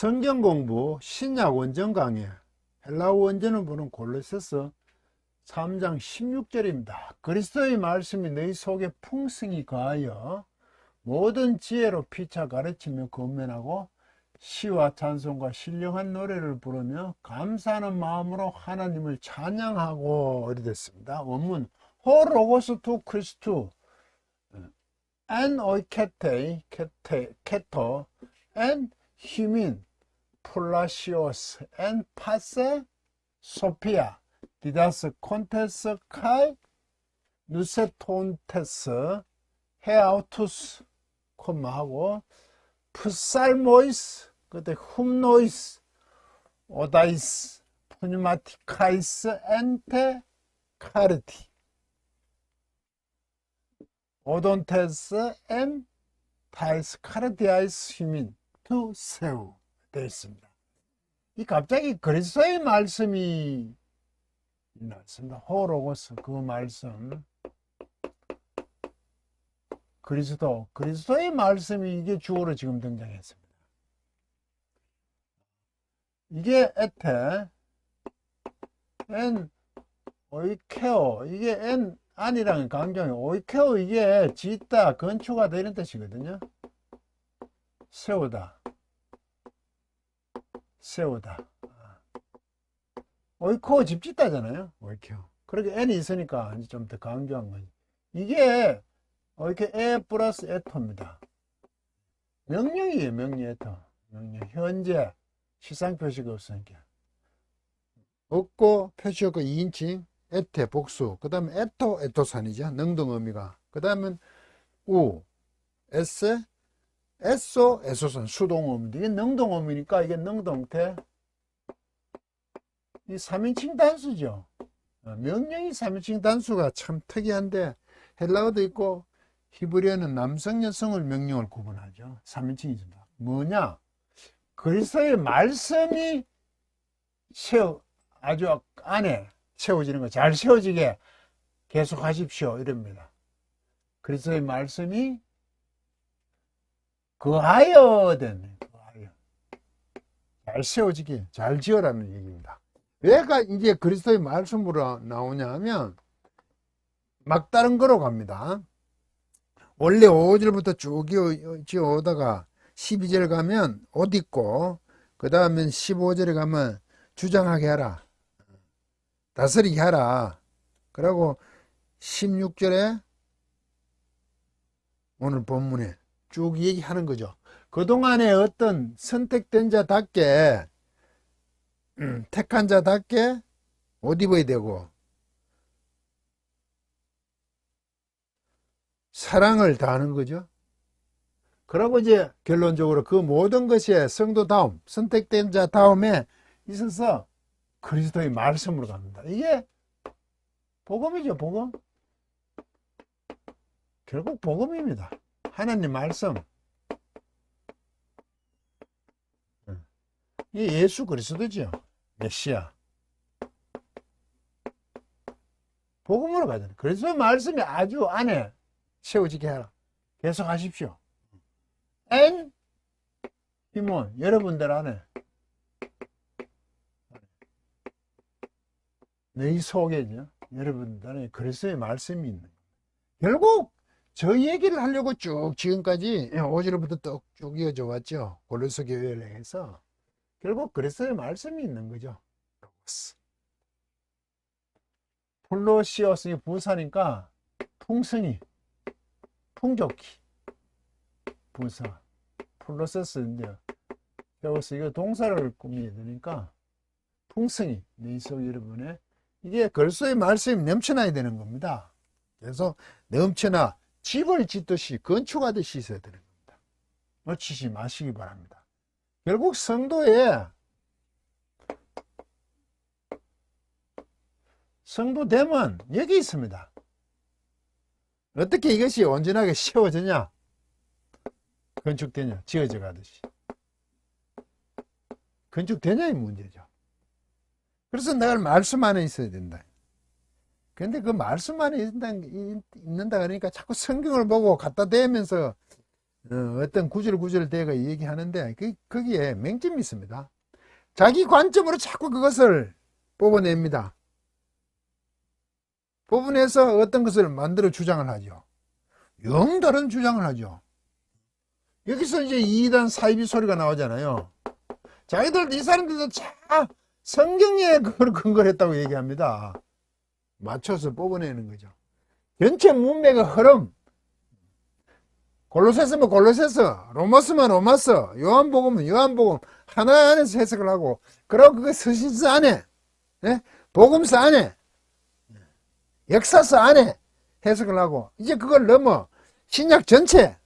성경 공부 신약 원전 강의 헬라어 원전을 보는 골로새서 3장 16절입니다. 그리스도의 말씀이 너희 속에 풍성히 거하여 모든 지혜로 피차 가르치며 건면하고 시와 찬송과 신령한 노래를 부르며 감사하는 마음으로 하나님을 찬양하고 이르됐습니다. 원문 호 로고스 투 크리스투 엔 오이 케테이 케테 케토 엔 히민 플라시오스 엔 파세 소피아 디다스 콘테스 카이 누세톤테스 헤아우투스 콤마하고 푸살모이스 그때 훔노이스 오다이스 푸니마티카이스 엔테 카르티 오돈테스 엔 타이스 카르디아이스 히민 투 세우 되어 있습니다. 이 갑자기 그리스도의 말씀이 나왔습니다. 호로고스 그 말씀 그리스도 그리스도의 말씀이 이게 주어로 지금 등장했습니다. 이게 에테 엔 오이케오 이게 엔 안이랑 강경이 오이케오 이게 짓다 건축하다 이런 뜻이거든요. 세우다 세우다 오이코 집 짓다잖아요. 오이케오 그렇게 n이 있으니까 이제 좀 더 강조한 거지. 이게 이렇게 에 플러스 에토입니다. 명령이에요, 명령 에토. 명령. 현재 시상 표시가 없으니까. 없고 표시 없고 2인칭 에테 복수. 그 다음에 에토 에토산이죠. 능동 의미가. 그 다음은 우 에세 에소 에소산 수동 의미인데 이게 능동 의미니까 이게 능동태 이 3인칭 단수죠. 어, 명령이 3인칭 단수가 참 특이한데 헬라어도 있고 히브리어는 남성 여성을 명령을 구분하죠. 3인칭이습니다 뭐냐? 그리스도의 말씀이 세워 아주 안에 세워지는 거잘 세워지게 계속 하십시오 이럽니다. 그리스도의 말씀이 그하여 되네. 그하여. 잘 세워지게 잘 지어라는 얘기입니다. 왜가 이제 그리스도의 말씀으로 나오냐 하면 막다른 거로 갑니다. 원래 5절부터 쭉 지어오다가 12절 가면 옷 입고 그 다음에 15절에 가면 주장하게 하라 다스리게 하라 그리고 16절에 오늘 본문에 쭉 얘기하는 거죠 그동안에 어떤 선택된 자답게 음, 택한 자답게 옷 입어야 되고 사랑을 다하는 거죠. 그러고 이제 결론적으로 그 모든 것이 성도 다음, 선택된 자 다음에 있어서 그리스도의 말씀으로 갑니다. 이게 복음이죠, 복음. 결국 복음입니다. 하나님 말씀. 이 예수 그리스도죠. 메시아. 복음으로 가잖아요. 그리스도의 말씀이 아주 안에 세워지게 하라. 계속 하십시오. 엔 힘은 여러분들 안에 너희 속에요. 여러분들 안에 그리스도의 말씀이 있는. 결국 저 얘기를 하려고 쭉 지금까지 5절부터 쭉 이어져 왔죠. 골로새 교회를 해서 결국 그리스도의 말씀이 있는 거죠. 폴로시어스의 부사니까 풍성이 풍족히 부사 플로세스인데 배워서 이거 동사를 꾸미야 되니까 풍성이 내속 여러분의 이게 걸소의 말씀이 넘쳐나야 되는 겁니다. 그래서 넘쳐나 집을 짓듯이 건축하듯이 있어야 되는 겁니다. 놓치지 마시기 바랍니다. 결국 성도에 성도 되면 여기 있습니다. 어떻게 이것이 온전하게 세워지냐? 건축되냐? 지어져 가듯이. 건축되냐의 문제죠. 그래서 내가 말씀 안에 있어야 된다. 근데 그 말씀 안에 있는다, 그러니까 자꾸 성경을 보고 갖다 대면서 어, 어떤 구절구절 대가 얘기하는데 그, 거기에 맹점이 있습니다. 자기 관점으로 자꾸 그것을 뽑아냅니다. 뽑아내서 어떤 것을 만들어 주장을 하죠. 영 다른 주장을 하죠. 여기서 이제 이단 사이비 소리가 나오잖아요. 자기들 이 사람들도 자 성경에 그걸 근거를 했다고 얘기합니다. 맞춰서 뽑아내는 거죠. 전체 문맥의 흐름. 골로새서면 골로새서, 로마서면 로마서, 요한복음은 요한복음 하나 안에서 해석을 하고, 그리고 그게 서신서 안에, 예? 복음서 안에, 역사서 안에 해석을 하고, 이제 그걸 넘어 신약 전체,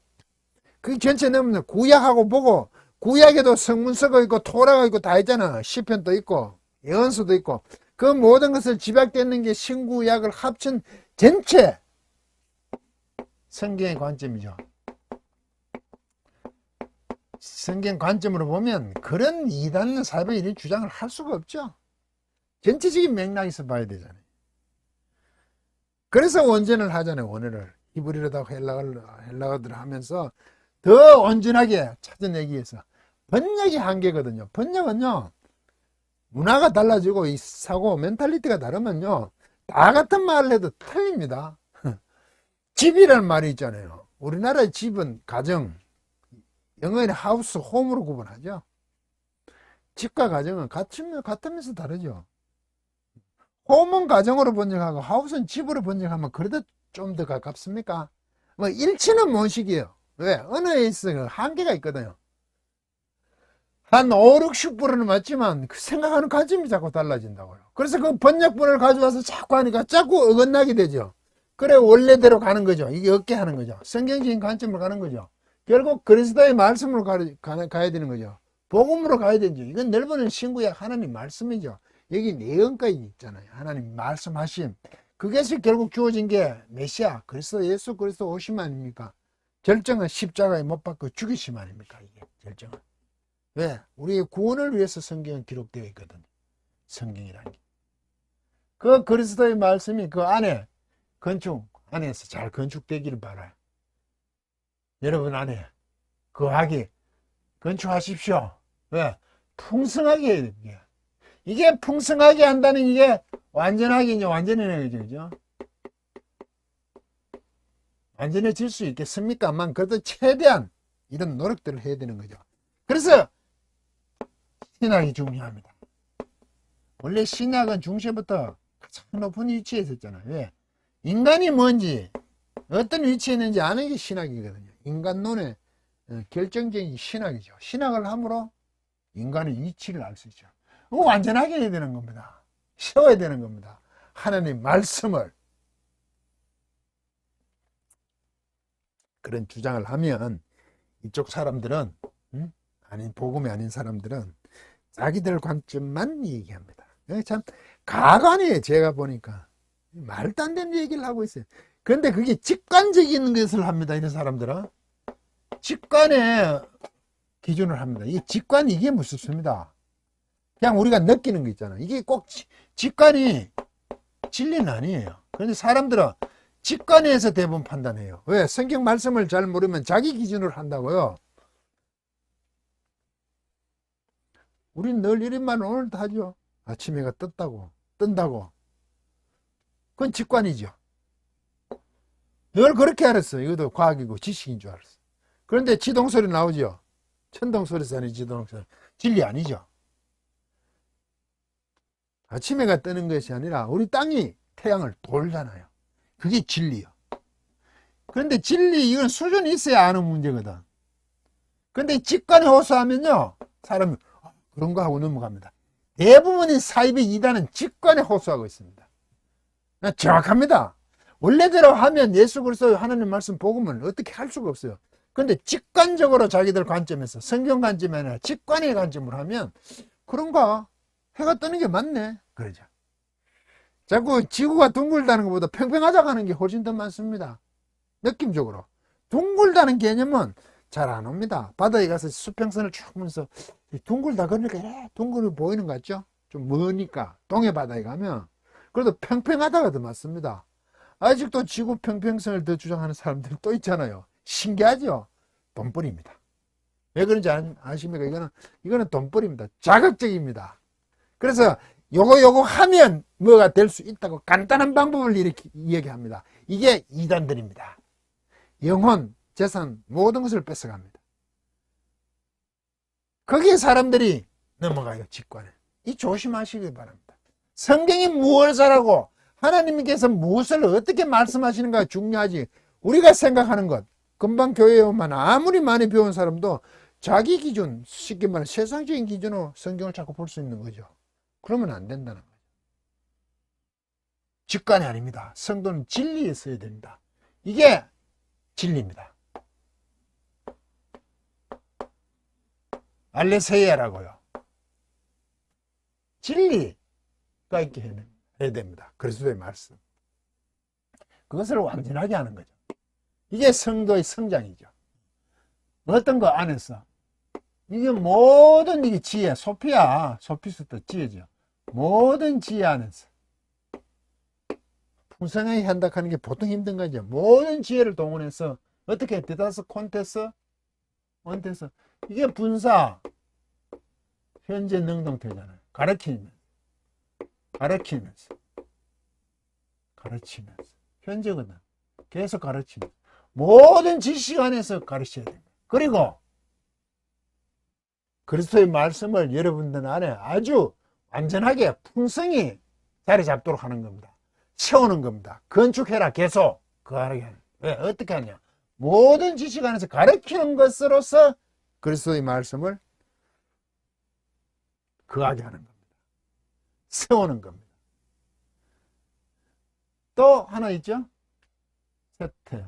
그 전체 넘으면 구약하고 보고, 구약에도 성문서가 있고 토라가 있고 다 있잖아. 시편도 있고 예언서도 있고 그 모든 것을 집약되는 게 신구약을 합친 전체 성경의 관점이죠. 성경 관점으로 보면 그런 사회에 이런 주장을 할 수가 없죠. 전체적인 맥락에서 봐야 되잖아요. 그래서 원전을 하잖아요. 원어를 히브리어다 헬라어를 헬라어들 하면서 더 온전하게 찾아내기 위해서 번역이 한계거든요. 번역은요, 문화가 달라지고 이 사고 멘탈리티가 다르면요, 다 같은 말을 해도 틀립니다. 집이라는 말이 있잖아요. 우리나라의 집은 가정, 영어에는 하우스, 홈으로 구분하죠. 집과 가정은 같으면, 같으면서 다르죠. 홈은 가정으로 번역하고 하우스는 집으로 번역하면 그래도 좀 더 가깝습니까? 뭐 일치는 뭔식이에요. 왜? 언어에 있어 한계가 있거든요. 한 5, 60%는 맞지만 그 생각하는 관점이 자꾸 달라진다고요. 그래서 그 번역본을 가져와서 자꾸 하니까 자꾸 어긋나게 되죠. 그래 원래대로 가는 거죠. 이게 어깨 하는 거죠. 성경적인 관점으로 가는 거죠. 결국 그리스도의 말씀으로 가, 가, 가야 되는 거죠. 복음으로 가야 되죠. 이건 넓은 신구약 하나님 말씀이죠. 여기 내용까지 있잖아요. 하나님 말씀하심. 그것이 결국 주어진 게 메시아 그리스도 예수 그리스도 오심 아닙니까? 결정은 십자가에 못 박고 죽이심 아닙니까? 이게 결정은. 왜? 우리의 구원을 위해서 성경은 기록되어 있거든. 성경이라는 게. 그 그리스도의 말씀이 그 안에 건축 안에서 잘 건축되기를 바라요. 여러분 안에 거하게 건축하십시오. 왜? 풍성하게 해야 됩니다. 이게 풍성하게 한다는 이게 완전하게 이제 완전해야 되죠. 완전해질 수 있겠습니까만 그래도 최대한 이런 노력들을 해야 되는 거죠. 그래서 신학이 중요합니다. 원래 신학은 중세부터 가장 높은 위치에 있었잖아요. 왜? 인간이 뭔지 어떤 위치에 있는지 아는 게 신학이거든요. 인간론의 어, 결정적인 신학이죠. 신학을 함으로 인간의 위치를 알 수 있죠. 완전하게 해야 되는 겁니다. 세워야 되는 겁니다. 하나님 말씀을 그런 주장을 하면 이쪽 사람들은 음? 아닌 복음이 아닌 사람들은 자기들 관점만 얘기합니다. 참 가관이에요. 제가 보니까 말도 안 되는 얘기를 하고 있어요. 그런데 그게 직관적인 것을 합니다. 이런 사람들은 직관의 기준을 합니다. 이 직관 이게 무섭습니다. 그냥 우리가 느끼는 거 있잖아. 이게 꼭 직관이 진리는 아니에요. 그런데 사람들은 직관에서 대부분 판단해요. 왜? 성경 말씀을 잘 모르면 자기 기준으로 한다고요. 우린 늘말 오늘도 하죠. 아침 해가 떴다고, 뜬다고. 그건 직관이죠. 늘 그렇게 알았어. 이것도 과학이고 지식인 줄 알았어. 그런데 지동 소리 나오죠. 천동 소리서 아니 지동 소리. 진리 아니죠. 아침 해가 뜨는 것이 아니라 우리 땅이 태양을 돌잖아요. 그게 진리요. 그런데 진리 이건 수준이 있어야 아는 문제거든. 근데 직관에 호소하면요. 사람이 그런가 하고 넘어갑니다. 대부분의 사이비 이단은 직관에 호소하고 있습니다. 정확합니다. 원래대로 하면 예수 그리스도 하나님 말씀 복음을 어떻게 할 수가 없어요. 근데 직관적으로 자기들 관점에서 성경 관점이 아니라 직관의 관점으로 하면 그런가 해가 뜨는 게 맞네 그러죠. 자꾸 지구가 둥글다는 것보다 평평하다고 하는 게 훨씬 더 많습니다. 느낌적으로. 둥글다는 개념은 잘 안 옵니다. 바다에 가서 수평선을 쭉 보면서 둥글다 그러니까 예, 둥글이 보이는 것 같죠? 좀 머니까 동해 바다에 가면 그래도 평평하다가 더 맞습니다. 아직도 지구 평평성을 더 주장하는 사람들이 또 있잖아요. 신기하죠? 돈벌이입니다. 왜 그런지 아- 아십니까? 이거는, 이거는 돈벌이입니다. 자극적입니다. 그래서 요거 요거 하면 뭐가 될 수 있다고 간단한 방법을 이렇게 이야기합니다. 이게 이단들입니다. 영혼, 재산, 모든 것을 뺏어갑니다. 거기에 사람들이 넘어가요, 직관에. 이 조심하시기 바랍니다. 성경이 무엇을 잘하고 하나님께서 무엇을 어떻게 말씀하시는가 중요하지. 우리가 생각하는 것, 금방 교회에 오면 아무리 많이 배운 사람도 자기 기준, 쉽게 말해 세상적인 기준으로 성경을 자꾸 볼 수 있는 거죠. 그러면 안 된다는 거죠. 직관이 아닙니다. 성도는 진리에 써야 됩니다. 이게 진리입니다. 알레세이아라고요. 진리가 있게 해야- 됩니다. 그리스도의 말씀. 그것을 완전하게 하는 거죠. 이게 성도의 성장이죠. 어떤 거 안에서 이게 모든 이게 지혜, 소피아, 소피스도 지혜죠. 모든 지혜 안에서 풍성하게 한다는 게 보통 힘든 거죠. 모든 지혜를 동원해서 어떻게 디다스 콘테스, 원테스 이게 분사, 현재 능동태잖아요. 가르치면서, 가르치면서, 가르치면서, 현재거든. 계속 가르치면서 모든 지식 안에서 가르쳐야 됩니다. 그리고 그리스도의 말씀을 여러분들 안에 아주 완전하게 풍성히 자리 잡도록 하는 겁니다. 채우는 겁니다. 건축해라 계속 그하게. 왜 어떻게 하냐? 모든 지식 안에서 가르치는 것으로서 그리스도의 말씀을 거하게 하는 겁니다. 세우는 겁니다. 또 하나 있죠? 세트,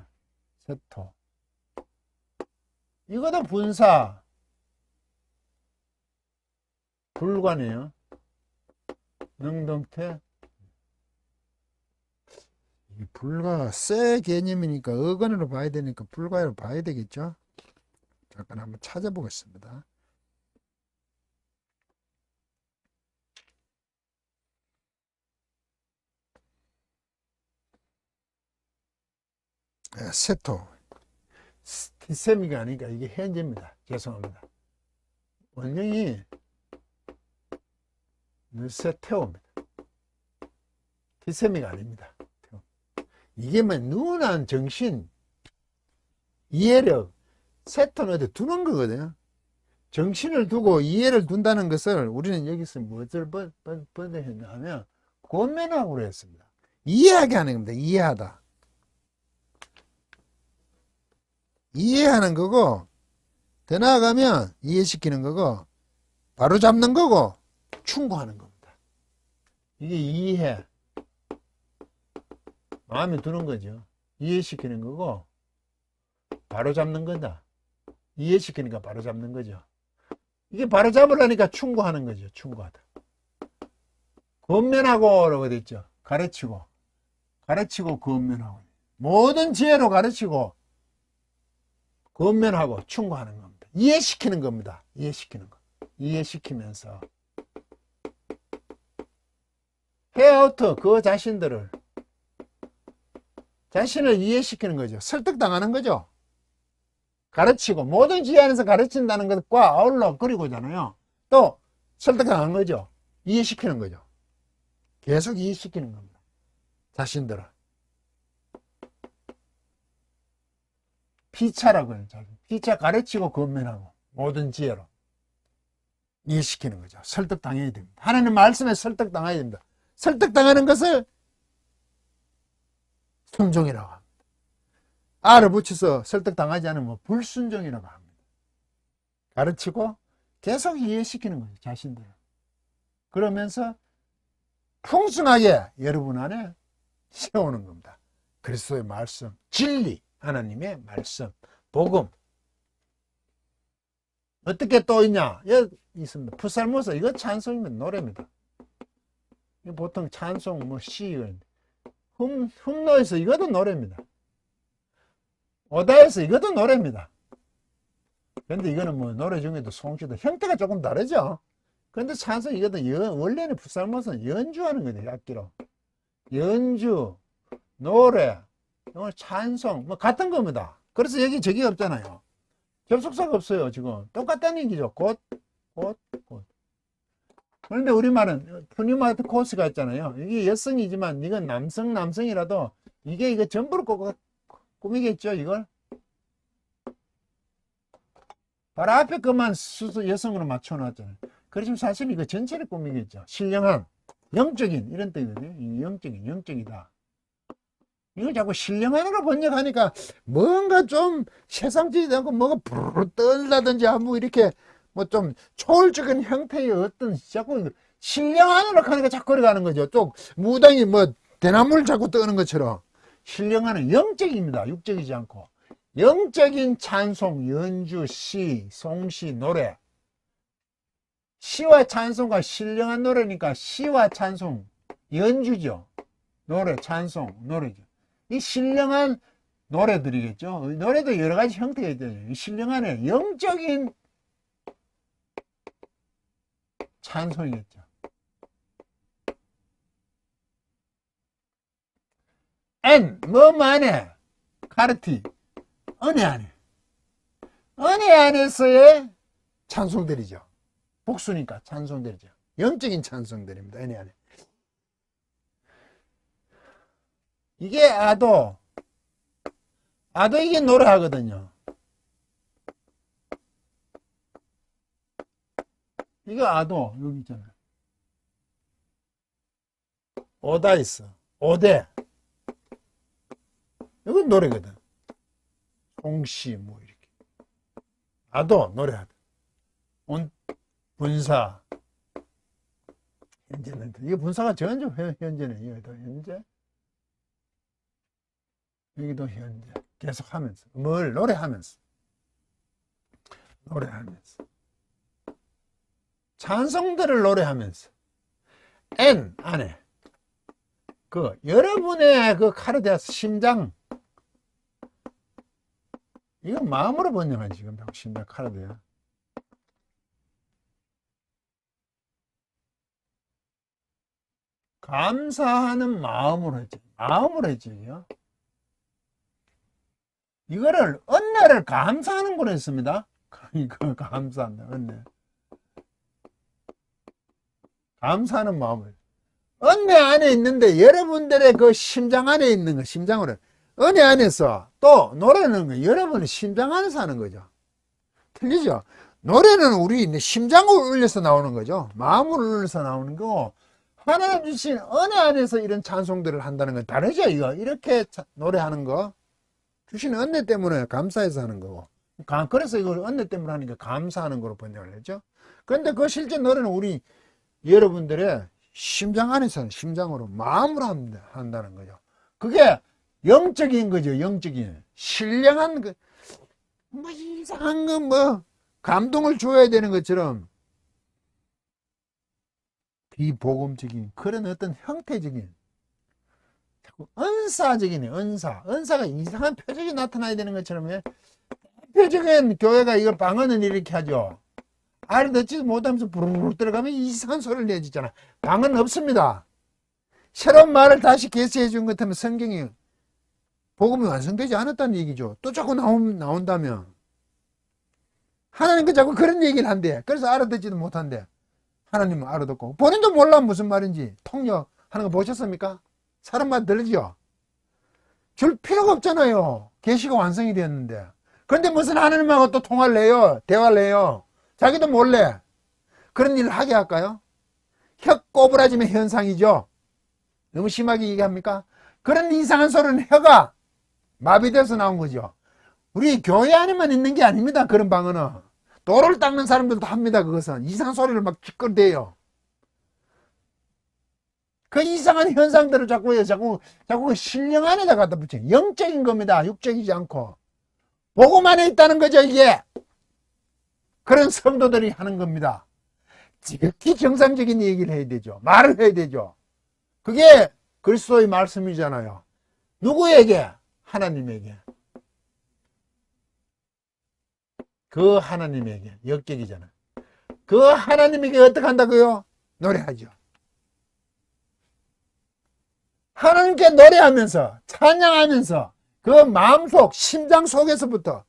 세토. 이거도 분사, 불관이에요. 능동태. 이 불가 세 개념이니까 어간으로 봐야 되니까 불가로 봐야 되겠죠? 잠깐 한번 찾아보겠습니다. 예, 세토. 티세미가 아니니까 이게 현재입니다. 죄송합니다. 원령이 세테오입니다. 티세미가 아닙니다. 이게 뭐 누운한 정신, 이해력, 어디 두는 거거든요. 정신을 두고 이해를 둔다는 것을 우리는 여기서 무엇을 번역했냐 하면 권면하고 했습니다. 이해하게 하는 겁니다. 이해하다. 이해하는 거고 더 나아가면 이해시키는 거고 바로 잡는 거고 충고하는 겁니다. 이게 이해 마음에 드는 거죠. 이해시키는 거고 바로 잡는 거다. 이해시키니까 바로 잡는 거죠. 이게 바로 잡으려니까 충고하는 거죠. 충고하다. 권면하고라고 돼 있죠. 가르치고 가르치고 권면하고 모든 지혜로 가르치고 권면하고 충고하는 겁니다. 이해시키는 겁니다. 이해시키는 거. 이해시키면서 헤어트 그 자신들을 자신을 이해시키는 거죠. 설득당하는 거죠. 가르치고 모든 지혜 안에서 가르친다는 것과 아울러 그리고잖아요. 또 설득당한 거죠. 이해시키는 거죠. 계속 이해시키는 겁니다. 자신들을. 피차라고 해요. 피차 가르치고 건면하고 모든 지혜로 이해시키는 거죠. 설득당해야 됩니다. 하나님 말씀에 설득당해야 됩니다. 설득당하는 것을 순종이라고 합니다. 알을 붙여서 설득당하지 않으면 불순종이라고 합니다. 가르치고 계속 이해시키는 거죠. 자신들을. 그러면서 풍성하게 여러분 안에 세우는 겁니다. 그리스도의 말씀, 진리, 하나님의 말씀, 복음. 어떻게 또 있냐? 여기 있습니다. 푸살모사 이거 찬송이면 노래입니다. 보통 찬송 뭐 시, 흠, 흠노에서 이것도 노래입니다. 오다에서 이것도 노래입니다. 근데 이거는 뭐 노래 중에도 송시도 형태가 조금 다르죠. 근데 찬송 이것도 연, 원래는 푸살모사는 연주하는 거죠. 악기로. 연주, 노래, 오늘 찬송 뭐 같은 겁니다. 그래서 여기 저기 없잖아요. 접속사가 없어요, 지금. 똑같다는 얘기죠. 곧, 곧, 곧. 그런데 우리말은 푸니마트 코스가 있잖아요. 이게 여성이지만 이건 남성, 남성이라도 이게 이거 전부를 꾸, 꾸미겠죠, 이걸? 바로 앞에 것만 수수 여성으로 맞춰놨잖아요. 그렇지만 사실 이거 전체를 꾸미겠죠. 신령한, 영적인, 이런 뜻이거든요. 이 영적인, 영적이다. 이걸 자꾸 신령한으로 번역하니까 뭔가 좀 세상적이지 않고 뭐가 부르르 떨다든지 하고 이렇게 뭐 좀 초월적인 형태의 어떤 자꾸 신령한으로 하니까 자꾸 그래 가는 거죠. 또 무당이 뭐 대나무를 자꾸 떠는 것처럼 신령한은 영적입니다. 육적이지 않고 영적인 찬송, 연주, 시, 송시, 노래 시와 찬송과 신령한 노래니까 시와 찬송, 연주죠. 노래, 찬송, 노래죠. 이 신령한 노래들이겠죠. 노래도 여러 가지 형태가 있잖아요. 이 신령한의 영적인 찬송이겠죠. N, 뭐만에, 카르티, 은혜 안에. 은혜 안에서의 찬송들이죠. 복수니까 찬송들이죠. 영적인 찬송들입니다. 은혜 안에. 이게 아도, 아도 이게 노래하거든요. 이거 아도, 여기 있잖아요. 오다 있어. 오대. 이건 노래거든. 송시, 뭐, 이렇게. 아도, 노래하다. 온, 분사. 현재는, 이게 분사가 전죠, 현재는. 이거도 현재. 여기도 현재. 계속 하면서. 뭘 노래하면서. 노래하면서. 찬송들을 노래하면서. N 안에. 그, 여러분의 그 카르디아스 심장. 이건 마음으로 번역한 지금 심장 카르디아. 감사하는 마음으로 했죠. 마음으로 했죠. 이거. 이거를 은혜를 감사하는 거로 했습니다. 이거 감사한다. 은혜. 감사하는 마음을. 은혜 안에 있는데 여러분들의 그 심장 안에 있는 거, 심장으로. 은혜 안에서 또 노래는 거, 여러분의 심장 안에서 하는 거죠. 틀리죠? 노래는 우리 심장을 울려서 나오는 거죠. 마음을 울려서 나오는 거고, 하나님 주신 은혜 안에서 이런 찬송들을 한다는 건 다르죠, 이거. 이렇게 노래하는 거. 주신 은혜 때문에 감사해서 하는 거고. 그래서 이걸 은혜 때문에 하니까 감사하는 거로 번역을 했죠. 그런데 그 실제 노래는 우리 여러분들의 심장 안에서 심장으로 마음으로 한다는 거죠. 그게 영적인 거죠. 영적인 신령한 그, 뭐 이상한 거 뭐 감동을 줘야 되는 것처럼 비복음적인 그런 어떤 형태적인 자꾸 은사적인 은사 은사가 이상한 표적이 나타나야 되는 것처럼 대표적인 교회가 이걸 방언을 이렇게 하죠. 알아듣지도 못하면서 부르르 들어가면 이상한 소리를 내주잖아. 방언 없습니다. 새로운 말을 다시 개시해 준것 같으면 성경이 복음이 완성되지 않았다는 얘기죠. 또 자꾸 나온, 나온다면. 하나님께 자꾸 그런 얘기를 한대. 그래서 알아듣지도 못한대. 하나님은 알아듣고. 본인도 몰라 무슨 말인지. 통역하는 거 보셨습니까? 사람만 들리죠? 줄 필요가 없잖아요. 계시가 완성이 되었는데. 그런데 무슨 하나님하고 또 통화를 해요? 대화를 해요? 자기도 몰래 그런 일을 하게 할까요? 혀 꼬부라짐의 현상이죠. 너무 심하게 얘기합니까? 그런 이상한 소리는 혀가 마비돼서 나온 거죠. 우리 교회 안에만 있는 게 아닙니다. 그런 방언은. 도로를 닦는 사람들도 합니다. 그것은. 이상한 소리를 막 짓거대요. 그 이상한 현상들을 자꾸, 자꾸, 자꾸 그 신령 안에다 갖다 붙여. 영적인 겁니다. 육적이지 않고. 복음 안에 있다는 거죠, 이게. 그런 성도들이 하는 겁니다. 지극히 정상적인 얘기를 해야 되죠. 말을 해야 되죠. 그게 그리스도의 말씀이잖아요. 누구에게? 하나님에게. 그 하나님에게 역격이잖아. 그 하나님에게 어떻게 한다고요? 노래하죠. 하나님께 노래하면서 찬양하면서 그 마음속 심장 속에서부터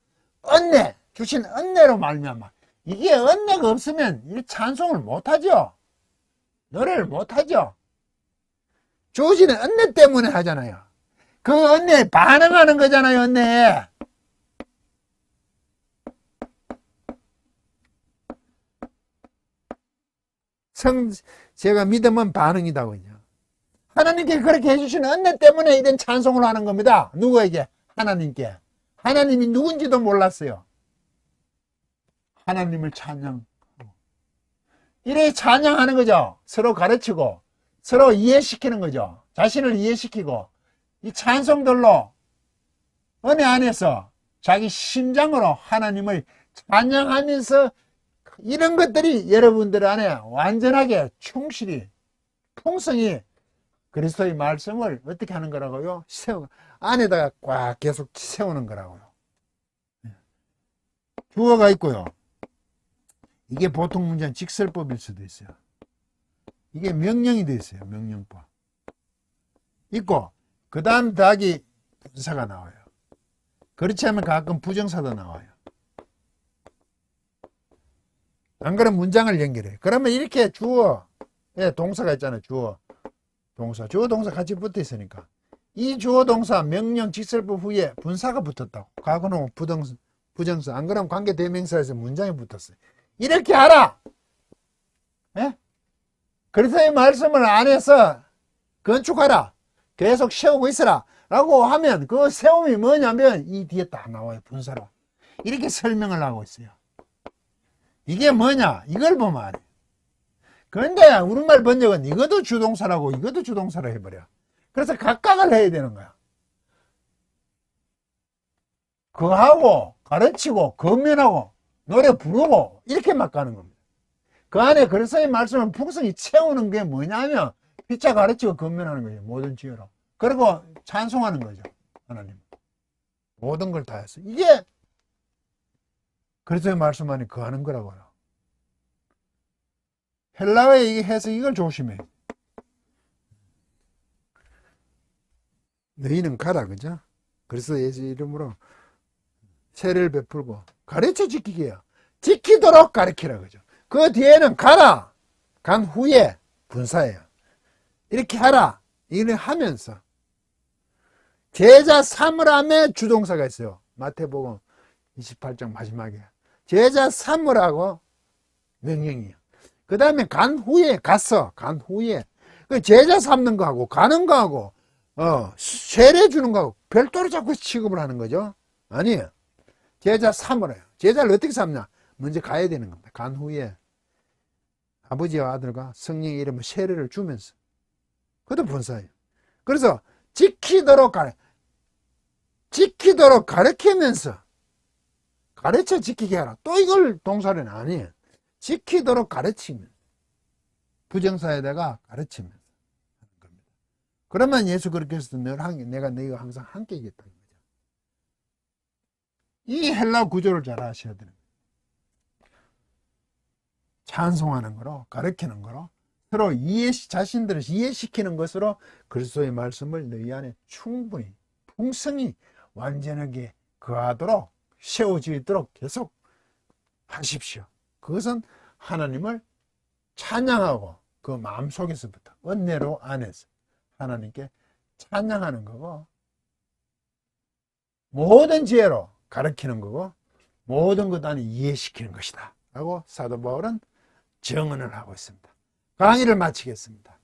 은혜 주신 은혜로 말미암아 이게 은혜가 없으면 이 찬송을 못하죠. 노래를 못하죠. 주시는 은혜 때문에 하잖아요. 그 은혜에 반응하는 거잖아요, 은혜에. 성, 제가 믿으면 반응이다군요. 하나님께 그렇게 해주시는 은혜 때문에 이런 찬송을 하는 겁니다. 누구에게? 하나님께. 하나님이 누군지도 몰랐어요. 하나님을 찬양. 이래 찬양하는 거죠. 서로 가르치고, 서로 이해시키는 거죠. 자신을 이해시키고, 이 찬송들로 은혜 안에서 자기 심장으로 하나님을 찬양하면서 이런 것들이 여러분들 안에 완전하게 충실히, 풍성히 그리스도의 말씀을 어떻게 하는 거라고요? 세우, 안에다가 꽉 계속 세우는 거라고요. 주어가 있고요. 이게 보통 문제는 직설법일 수도 있어요. 이게 명령이 돼 있어요. 명령법. 있고, 그 다음 더하기 분사가 나와요. 그렇지 않으면 가끔 부정사도 나와요. 안 그러면 문장을 연결해. 그러면 이렇게 주어, 예, 동사가 있잖아요. 주어, 동사. 주어, 동사 같이 붙어 있으니까. 이 주어, 동사, 명령, 직설법 후에 분사가 붙었다고. 과거는 부정사, 부정사. 안 그러면 관계 대명사에서 문장이 붙었어요. 이렇게 하라! 예? 그리스도의 말씀을 안에서 건축하라. 계속 세우고 있어라. 라고 하면 그 세움이 뭐냐면 이 뒤에 딱 나와요. 분사로. 이렇게 설명을 하고 있어요. 이게 뭐냐? 이걸 보면. 그런데 우리말 번역은 이것도 주동사라고 이것도 주동사로 해버려. 그래서 각각을 해야 되는 거야. 그하고 가르치고 건면하고 노래 부르고 이렇게 막 가는 겁니다. 그 안에 그리스도의 말씀을 풍성히 채우는 게 뭐냐면 피차 가르치고 건면하는 거예요. 모든 지혜로. 그리고 찬송하는 거죠. 하나님. 모든 걸 다 했어. 이게 그리스도의 말씀 안에 거하는 거라고요. 헬라어의 이게 해서 이걸 조심해. 너희는 가라, 그죠? 그래서 예수 이름으로 세를 베풀고 가르쳐 지키게요. 지키도록 가르치라, 그죠? 그 뒤에는 가라. 간 후에 분사예요. 이렇게 하라. 이를 하면서 제자 삼으람의 주동사가 있어요. 마태복음 28장 마지막에. 제자 삼으라고 명령이에요. 그 다음에 간 후에 갔어. 간 후에. 그 제자 삼는 거하고 가는 거하고 어, 세례 주는 거하고 별도로 자꾸 취급을 하는 거죠. 아니에요. 제자 삼으라요. 제자를 어떻게 삼냐? 먼저 가야 되는 겁니다. 간 후에 아버지와 아들과 성령의 이름을 세례를 주면서 그것도 본사예요. 그래서 지키도록 가르 지키도록 가르치면서 가르쳐 지키게 하라. 또 이걸 동사는 아니에요. 지키도록 가르치면 부정사에다가 가르치면서 하는 겁니다. 그러면 예수 해서 늘 한, 내가 너희가 항상 함께 있겠다는 거죠. 이 헬라 구조를 잘 아셔야 되는 거예요. 찬송하는 거로 가르치는 거로 서로 이해 자신들을 이해시키는 것으로 그리스도의 말씀을 너희 안에 충분히 풍성히 완전하게 거하도록 세워지도록 계속 하십시오. 그것은 하나님을 찬양하고 그 마음속에서부터 은혜로 안에서 하나님께 찬양하는 거고 모든 지혜로 가르치는 거고 모든 것 안에 이해시키는 것이다. 라고 사도 바울은 정언을 하고 있습니다. 강의를 마치겠습니다.